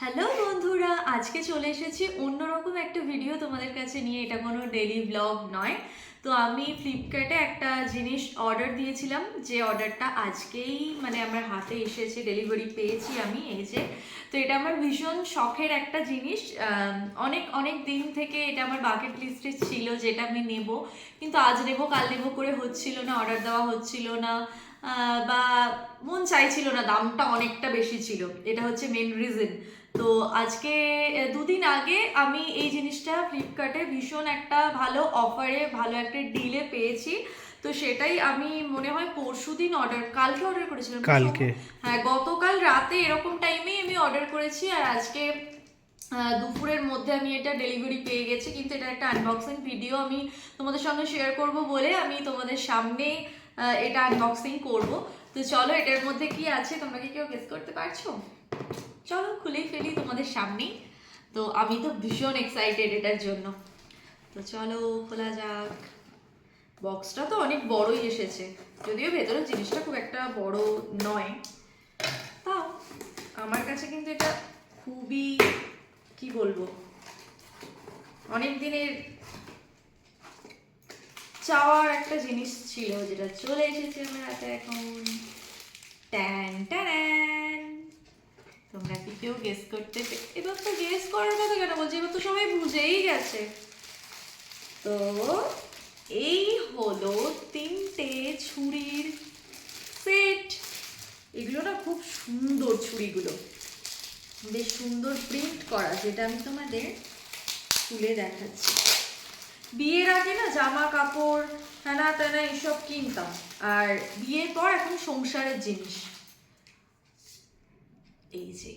Hello বন্ধুরা, আজকে চলে এসেছি অন্যরকম একটা ভিডিও তোমাদের কাছে নিয়ে। এটা কোনো ডেলি ব্লগ নয়। তো আমি ফ্লিপকার্টে একটা জিনিস অর্ডার দিয়েছিলাম, যে অর্ডারটা আজকেই মানে আমার হাতে এসেছে ডেলিভারি পেয়েছি আমি, এই যে। তো এটা আমার ভীষণ শখের একটা জিনিস। অনেক অনেক দিন থেকে এটা আমার বাকেট লিস্টে ছিল, যেটা আমি নেব। কিন্তু আজ নেব, কাল নেব করে হচ্ছিল না অর্ডার দেওয়া হচ্ছিল না। বা মন চাইছিল না দামটা অনেকটা বেশি ছিল। এটা হচ্ছে মেন রিজন তো আজকে দুদিন আগে আমি এই জিনিসটা ফ্লিপকার্টে ভীষণ একটা ভালো অফারে ভালো একটা ডিলে পেয়েছি। তো সেটাই আমি মনে হয় পরশু দিন অর্ডার কালকে অর্ডার করেছিলাম। কালকে। হ্যাঁ গতকাল রাতে এরকম টাইমেই আমি অর্ডার করেছি আর আজকে দুপুরের মধ্যে আমি এটা ডেলিভারি পেয়ে গেছি। কিন্তু এটা একটা আনবক্সিং ভিডিও আমি তোমাদের সঙ্গে শেয়ার করব বলে আমি তোমাদের সামনে এটা আনবক্সিং করব। তো চলো, এটার মধ্যে কি আছে? তোমরা কি কেউ গেস করতে পারছ? চলো, খুলেই ফেলি তোমাদের সামনেই। তো আমি তো ভীষণ এক্সাইটেড এটার জন্য। তো চলো, খোলা যাক। বক্সটা তো অনেক বড়ই এসেছে। যদিও ভেতরের জিনিসটা খুব একটা বড় নয়। তাও, আমার কাছে কিন্তু এটা খুবই, কি বলব? অনেক দিনের চাওয়ার একটা জিনিস ছিল যেটা চলে এসেছে আমার হাতে এখন। ট্যান ট্যান। তোমরা কি কেউ গেস করতে এবার তো গেস করার কথা কেন বলছি? এবার তো সবাই বুঝেই গেছে। তো এই হলো তিনটে ছুরির সেট। এগুলো না খুব সুন্দর ছুরিগুলো। বেশ সুন্দর প্রিন্ট করা, যেটা আমি তোমাদের তুলে দেখাচ্ছি। বিয়ের আগে না জামা কাপড় হ্যানা ত্যানা এইসব কিনতাম। আর বিয়ের পর এখন সংসারের জিনিস। এই যে।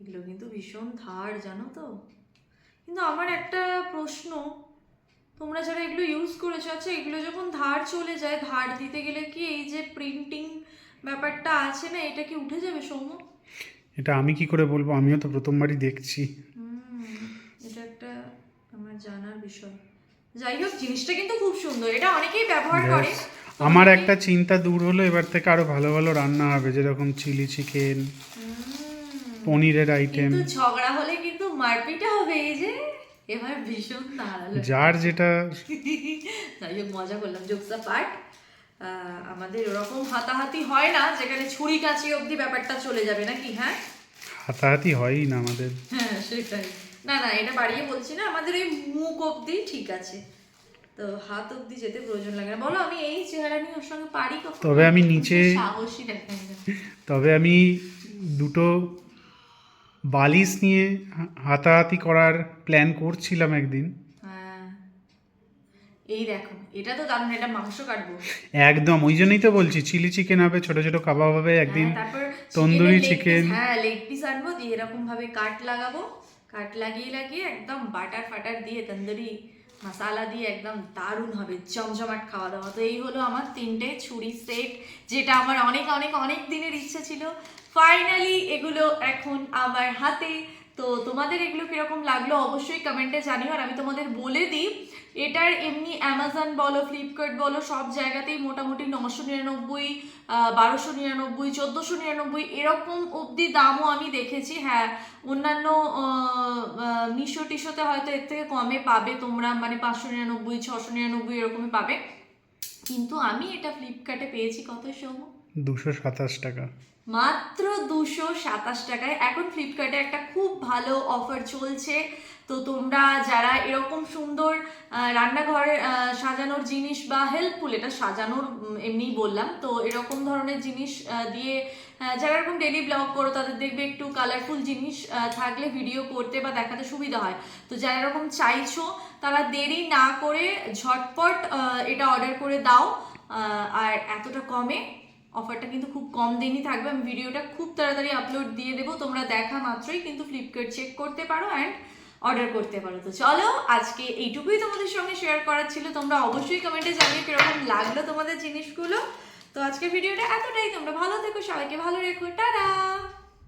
এগুলো কিন্তু ভীষণ ধার জানো তো? কিন্তু আমার একটা প্রশ্ন, তোমরা যারা এগুলো ইউজ করেছ আচ্ছা এগুলো যখন ধার চলে যায়, ধার দিতে গেলে কি এই যে প্রিন্টিং ব্যাপারটা আছে না, এটা কি উঠে যাবে সৌম্য? এটা আমি কি করে বলব? আমিও তো প্রথমবারই দেখছি হুম, এটা একটা আমার জানার বিষয় যাই হোক জিনিসটা কিন্তু খুব সুন্দর। এটা অনেকেই ব্যবহার করে। আমার একটা চিন্তা দূর হলো এবার থেকে আরও ভালো ভালো রান্না হবে যেরকম চিলি চিকেন পনিরের আইটেম কিন্তু ঝগড়া হলে কিন্তু মারপিটা হবে এই যে। এবার ভীষণ দাঁড়াল যার যেটা যাই হোক মজা করলাম জোকসা পার্ট আমাদের ওরকম হাতাহাতি হয় না যেখানে ছুরি কাছি অবধি ব্যাপারটা চলে যাবে নাকি হ্যাঁ? হাতাহাতি হয়ই না আমাদের। হ্যাঁ সেটাই। না না এটা বাড়িয়ে বলছি না আমাদের এই মুখ অবধি ঠিক আছে। তো হাত অবধি যেতে প্রয়োজন লাগে না। বলো আমি এই চেহারা নিয়ে ওর সঙ্গে পারি তবে আমি নিচে- সাহসী দেখাই তবে আমি দুটো বালিশ নিয়ে হাতাহাতি করার প্ল্যান করছিলাম একদিন। হ্যাঁ। এই দেখো এটা তো দারুণ এটা মাংস কাটবো। একদম ওই জন্যই তো বলছি চিলি চিকেন হবে ছোট ছোট কাবাব হবে একদিন হ্যাঁ, তন্দুরি piece, হ্যাঁ লেগ পিস আনব দিয়ে এরকম ভাবে কাট লাগাবো। কাট লাগিয়ে লাগিয়ে একদম বাটার ফাটার দিয়ে, তন্দুরি মশালা দিয়ে একদম দারুণ হবে, জমজমাট খাওয়া দাওয়া তো এই হলো আমার তিনটে ছুরি সেট, যেটা আমার অনেক অনেক অনেক দিনের ইচ্ছে ছিল। ফাইনালি এগুলো এখন আমার হাতে। তো তোমাদের এগুলো কীরকম লাগল অবশ্যই কমেন্টে জানিও। আর আমি তোমাদের বলে দিই, এটার এমনি অ্যামাজন বলো ফ্লিপকার্ট বলো, সব জায়গাতেই মোটামুটি নশো নিরানব্বই বারোশো নিরানব্বই, চোদ্দোশো নিরানব্বই এরকম অবধি দামও আমি দেখেছি। হ্যাঁ অন্যান্য মিশো টিশোতে হয়তো এর থেকে কমে পাবে তোমরা মানে পাঁচশো নিরানব্বই, ছশো নিরানব্বই এরকমই পাবে। কিন্তু আমি এটা ফ্লিপকার্টে পেয়েছি। কত, সৌম্য? দুশো সাতাশ টাকা। মাত্র দুশো সাতাশ টাকায়। এখন ফ্লিপকার্টে একটা খুব ভালো অফার চলছে। তো তোমরা যারা এরকম সুন্দর রান্নাঘর সাজানোর জিনিস বা হেল্পফুল এটা সাজানোর উম, এমনিই বললাম। তো এরকম ধরনের জিনিস দিয়ে যারা এরকম ডেলি ব্লগ করো তাদের দেখবে একটু কালারফুল জিনিস থাকলে ভিডিও করতে বা দেখাতে সুবিধা হয়। তো যারা এরকম চাইছো তারা দেরি না করে ঝটপট এটা অর্ডার করে দাও। আর এতটা কমে অফারটা কিন্তু খুব কম দিনই থাকবে। আমি ভিডিওটা খুব তাড়াতাড়ি আপলোড দিয়ে দেবো। তোমরা দেখা মাত্রই কিন্তু ফ্লিপকার্ট চেক করতে পারো অ্যান্ড অর্ডার করতে পারো। তো চলো, আজকে এইটুকুই তোমাদের সঙ্গে শেয়ার করার ছিল। তোমরা অবশ্যই কমেন্টে জানিয়ে কীরকম লাগল তোমাদের জিনিসগুলো। তো আজকে ভিডিওটা এতটাই। তোমরা ভালো থেকো, সবাইকে ভালো রেখো। টাটা!